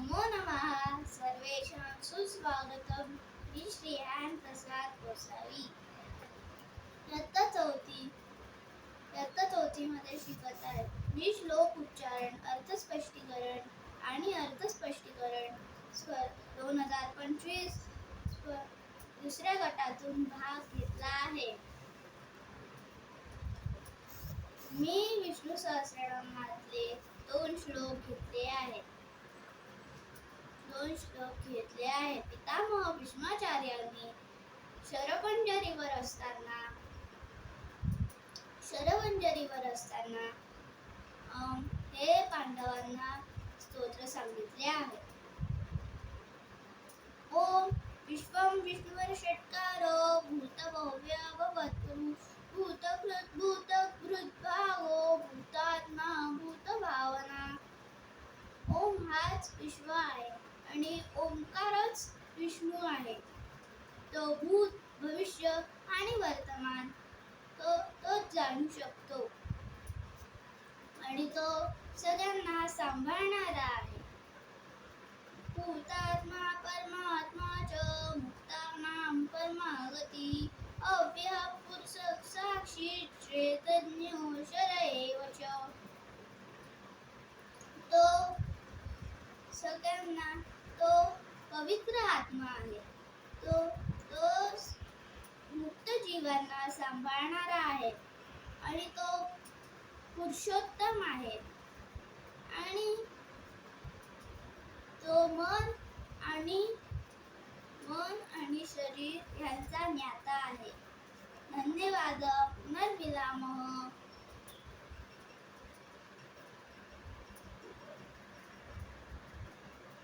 नमो नमः। सर्वेषां सुस्वागतं मी श्रेयान प्रसाद गोसावी। इयत्ता चौथी इयत्ता चौथीमध्ये शिकत आहे मी श्लोक उच्चारण अर्थस्पष्टीकरण आणि अर्थस्पष्टीकरण स्वर दोन हजार पंचवीस स्वर दुसऱ्या गटातून भाग घेतला आहे. मी विष्णू सहस्रनामातले दोन श्लोक घेतले आहेत दोन श्लोक घेतले आहेत. पितामह भीष्माचार्यांनी शरपंजरीवर असताना शरपंजरीवर असताना हे पांडवांना स्तोत्र सांगितले आहे. ओम विश्वं विष्णुवर भूत भूतभव्य भवतु भूतकृत भूतभृद्भावो भूतात्मा भूत भावना ओम हाच विश्व आहे. आणि ओंकारच विष्णू आहे तो भूत भविष्य आणि वर्तमान तो तोच जाणू शकतो आणि तो सगळ्यांना सांभाळणारा आहे भूतात्मा परमात्मा च मुक्तानां परमागती अव्यय पुरुष साक्षी चैतन्यो शर एव च तो सगळ्यांना तो पवित्र आत्मा आहे. तो तो मुक्त जीवांना सांभाळणारा आहे आणि तो पुरुषोत्तम आहे. आणि तो मन आणि मन आणि शरीर यांचा ज्ञाता आहे. धन्यवाद